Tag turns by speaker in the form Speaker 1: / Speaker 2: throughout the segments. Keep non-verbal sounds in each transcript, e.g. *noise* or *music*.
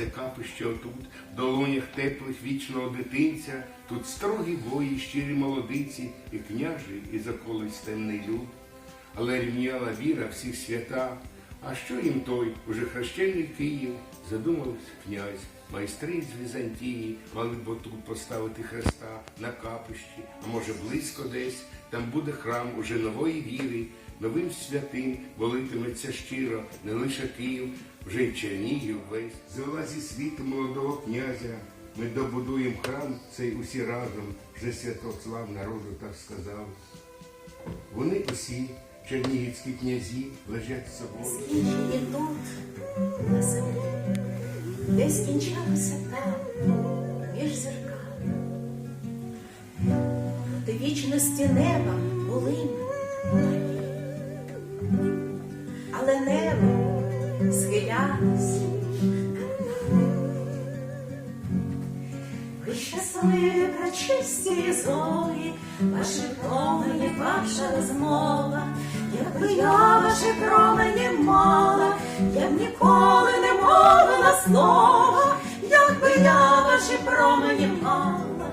Speaker 1: це капище отут, в долонях теплих вічного дитинця, тут строгі бої, щирі молодиці, і княжий, і заколись темний люд. Але рівняла віра всіх свята. А що їм той, уже хрещений Київ, задумався князь. Майстри з Візантії мали б отут поставити хреста на капищі, а може близько десь, там буде храм уже нової віри, новим святим волитиметься щиро, не лише Київ, вже й Чернігів весь. Звела зі світу молодого князя. Ми добудуємо храм цей усі разом, вже Святослав народу так сказав. Вони усі, чернігівські князі, лежать з собою.
Speaker 2: Свічі тут, на землі, де скінчалося там, між зерками. До вічності неба були Над нами. Ви щасливі, пречисті зорі, ваші промені, ваша розмова, якби я ваші промені мала, я б ніколи не мовила слова, якби я ваші промені мала,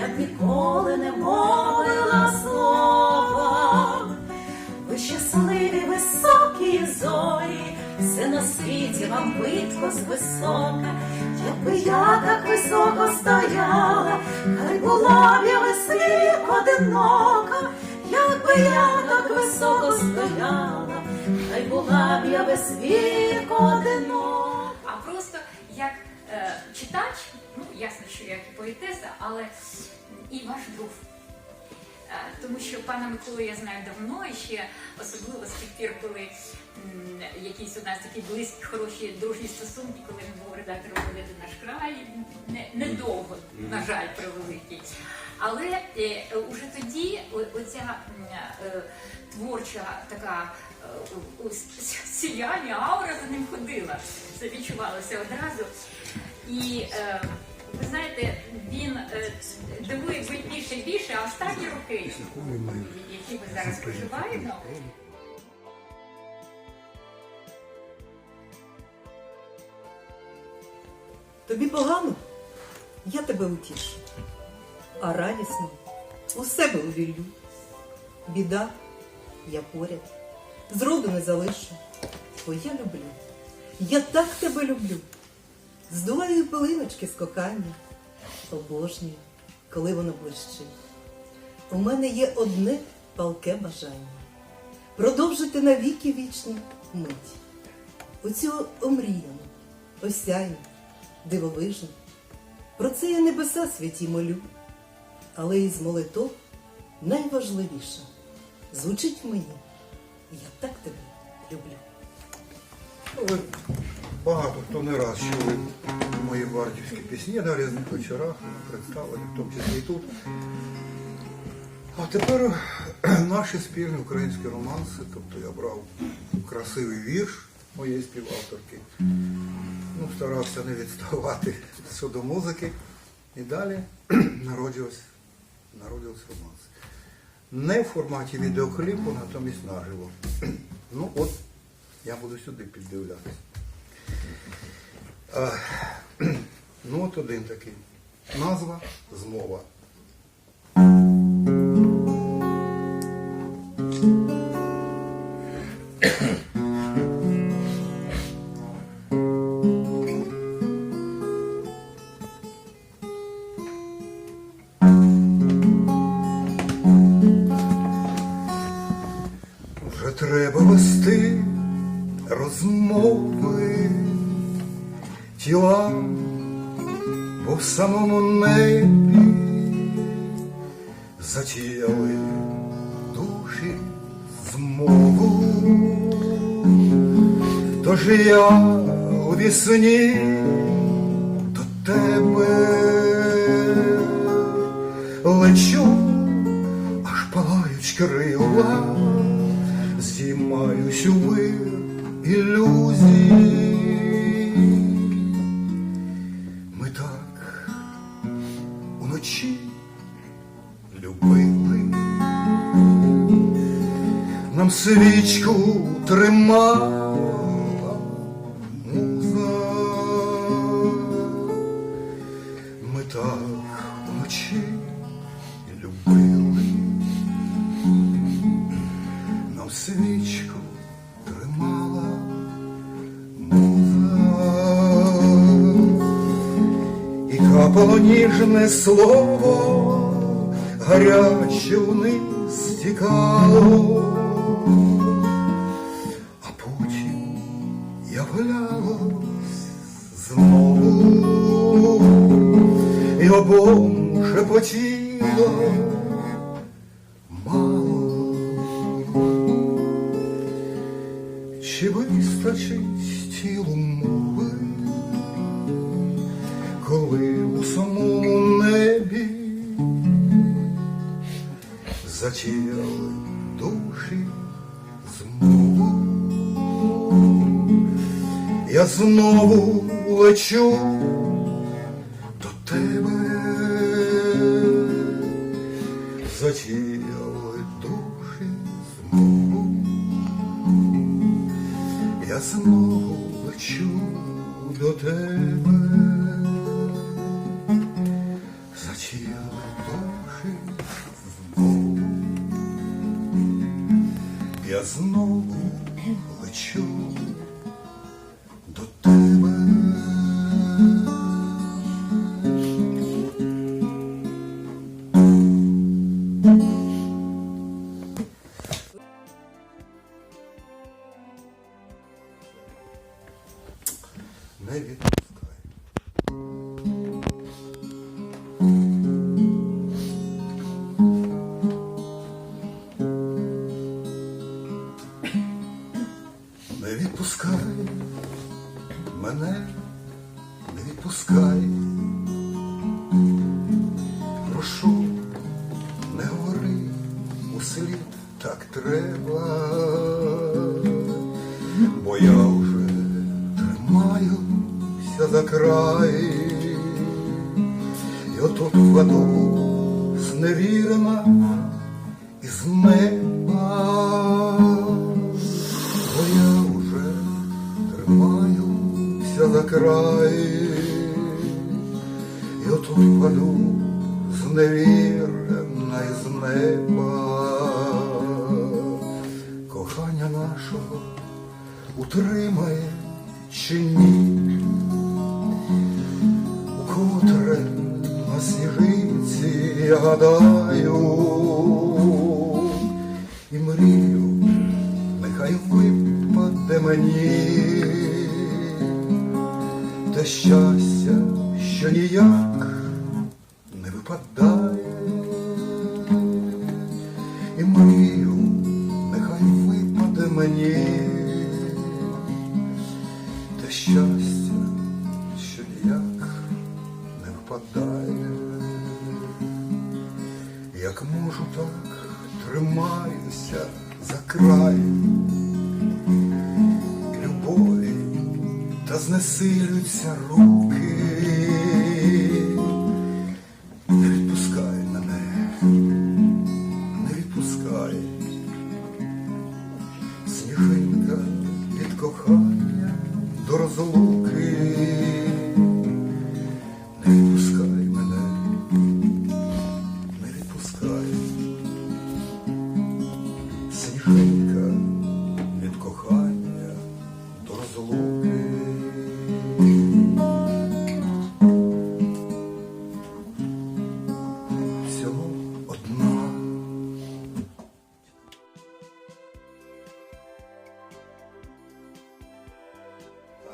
Speaker 2: я б ніколи не мовила слова. Ви щасливі, високі зорі, все на світі вам видко звисока, якби я так високо стояла, хай була б я весь одинока, якби я так високо стояла, хай була б я весь вік одинока.
Speaker 3: а просто як е, читач, ну ясно, що як і поетеса, але і ваш друг. Е, Тому що пана Миколу я знаю давно і ще особливо з тих пір, коли м, якісь у нас такі близькі, хороші дружні стосунки, коли він був редактором газети наш край, не, недовго, на жаль, превеликий. Але е, уже тоді о- оця е, творча така е, сіяння, аура за ним ходила. Це відчувалося одразу. І е, ви знаєте, він е, дивує більше і більше, а останні роки, які ми зараз проживаємо,
Speaker 4: Тобі погано? Я тебе утішу. А радісно у себе увіллю. Біда, я поряд, зроду не залишу. Бо я люблю. Я так тебе люблю. Здуваю пилиночки з кохання. Обожнюю, коли воно блищить. У мене є одне палке бажання продовжити навіки вічні мить. Оцю омріяну, осяйну, дивовижну. Про це я небеса святі молю, але із молитов найважливіше звучить мені. Я так тебе люблю.
Speaker 5: Багато хто не раз чули мої бардівські пісні на різних вечорах, представлені, в тому числі і тут. А тепер *clears throat* наші спільні українські романси, тобто я брав красивий вірш моєї співавторки, ну, старався не відставати *laughs* щодо музики. І далі *clears throat* народжувався, народжувався романс. Не в форматі відеокліпу, натомість наживо. *clears throat* Ну от, я буду сюди піддивлятися. А, *clears throat* ну от один такий. Назва змова. Бо в самому небі затіяли душі змову. Тож я у вісні до тебе лечу, аж палають крила, здіймаюсь у вир ілюзій. любили, нам свічку тримала муза. Ми так вночі любили, нам свічку тримала муза. І капало ніжне слово гаряче вниз стікало, а потім являлось знову, і обом шепотіло мало. Чи вистачить тілу змову? Я знову лечу до тебе, затіяли душі змову. Я знову лечу до тебе, не відпускай. Прошу, не говори у селі так треба, бо я вже тримаюся за край, і отут впаду зневірена із неба, кохання нашого утримає чи ні, укотре на сніжинці я гадаю відпускай,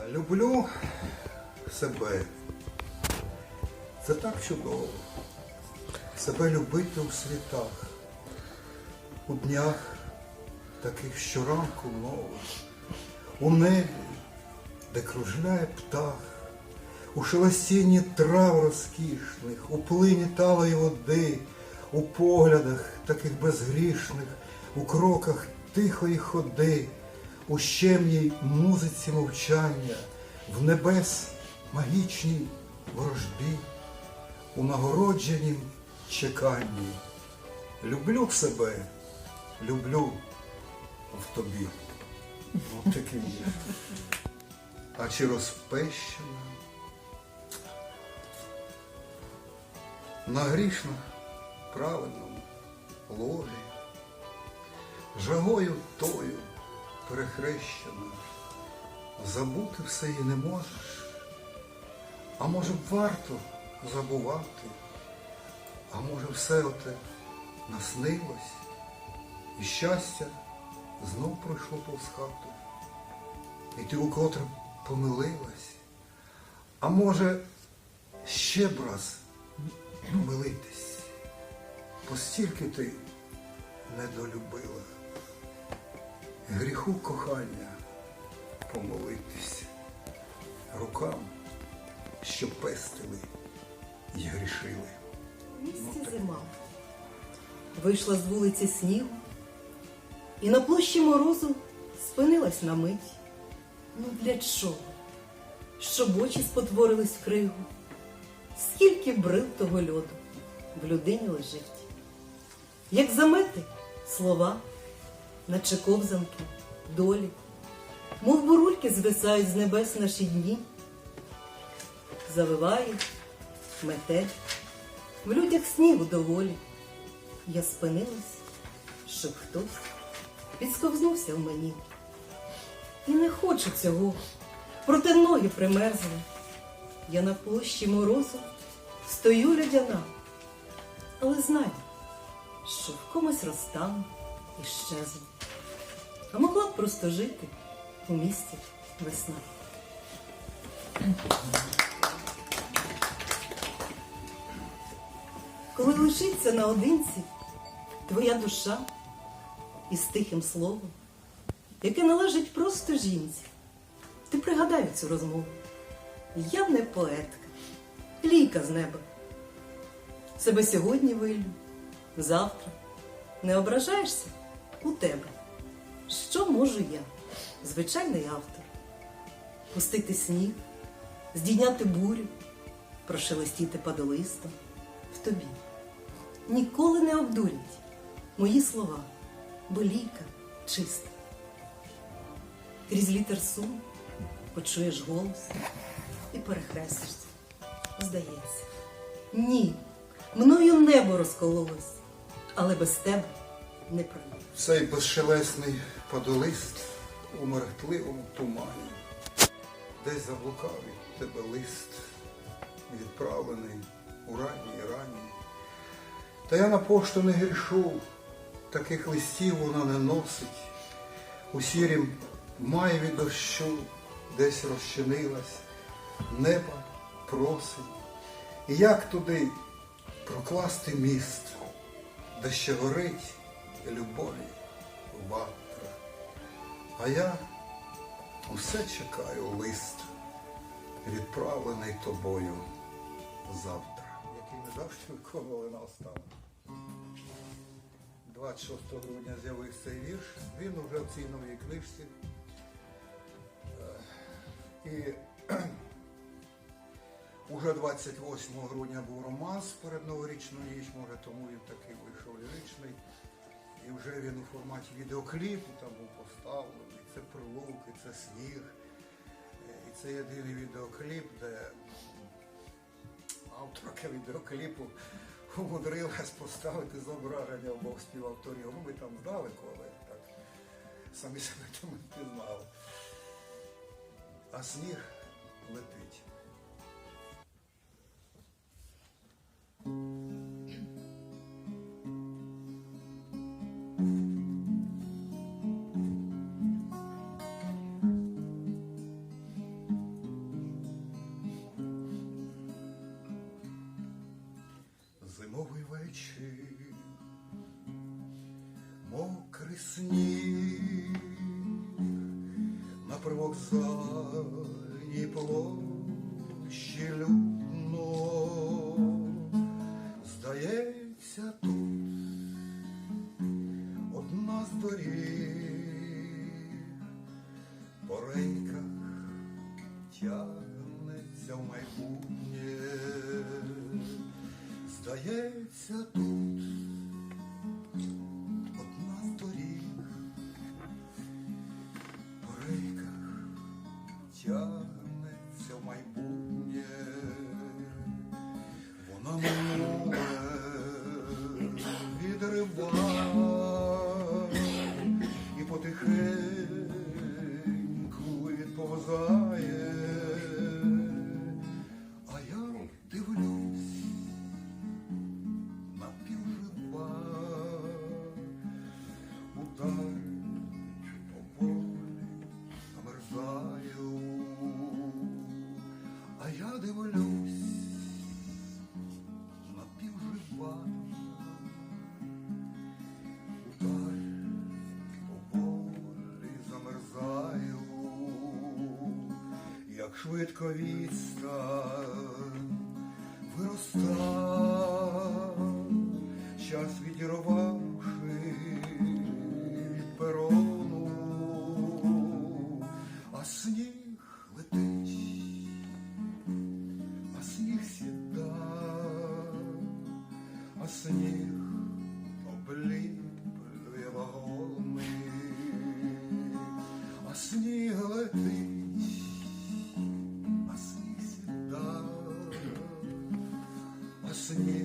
Speaker 5: Люблю себе. Це так чудово. Себе любити у світах, у днях таких щоранку нових, у небі, де кружляє птах, у шелестінні трав розкішних, у плині талої води, у поглядах таких безгрішних, у кроках тихої ходи, у щемній музиці мовчання, в небес магічній ворожбі, у нагородженім чеканні. Люблю себе, люблю в тобі. От такий є. А чи розпещена? на грішно праведному ложі, жагою тою перехрещена, забути все і не можеш, а може б варто забувати, а може все оте наснилось, і щастя знов пройшло повз хату, і ти укотре помилилась, а може ще б раз помилитись, постільки ти недолюбила, гріху кохання помолитись, рукам, що пестили й грішили.
Speaker 4: Місті зима. Вийшла з вулиці снігу і на площі морозу спинилась на мить. Ну для чого? Щоб очі спотворились в кригу. Скільки брил того льоду в людині лежить. Як замети слова, наче ковзанки, долі, мов бурульки звисають з небес наші дні. Завиває, мете, в людях снігу доволі. Я спинилась, щоб хтось підсковзнувся в мені. І не хочу цього, проте ноги примерзли. Я на площі морозу стою лядяна, але знаю, що в комусь розтану і щезну. А могла б просто жити у місті весна. Коли лишиться наодинці твоя душа із тихим словом, яке належить просто жінці, ти пригадай цю розмову. Я не поетка, ліка з неба. Себе сьогодні вилю, завтра. Не ображаєшся у тебе. Що можу я, звичайний автор? Пустити сніг, здійняти бурю, прошелестіти падолистом в тобі. Ніколи не обдурять мої слова, бо ліка чиста. Крізь літер сум почуєш голос і перехрестишся. Здається, ні, мною небо розкололось, але без тебе не пройду.
Speaker 5: Цей безшелесний подолист у мерехтливому тумані, десь заблукав від тебе лист, відправлений у ранній рані. Та я на пошту не грішу, таких листів вона не носить. У сірім маєві дощу десь розчинилась, неба просить. І як туди прокласти міст, де ще горить любові ватра. А я усе чекаю лист, відправлений тобою завтра, який ми завжди виконували на останок. 26 грудня з'явився цей вірш. Він уже в цій новій книжці. Е, І *clears throat* Уже 28 грудня був романс перед новорічну ніч, може тому він такий вийшов ліричний. І вже він у форматі відеокліпу там був поставлений. Це прилук, і це сніг. Е, І це єдиний відеокліп, де авторка відеокліпу умудрилась поставити зображення обох співавторів. Ну, ми там здалеку, але так самі себе тому не пізнали. А сніг летить. company. Швидко відстань. Виростав, час відірвавши сні.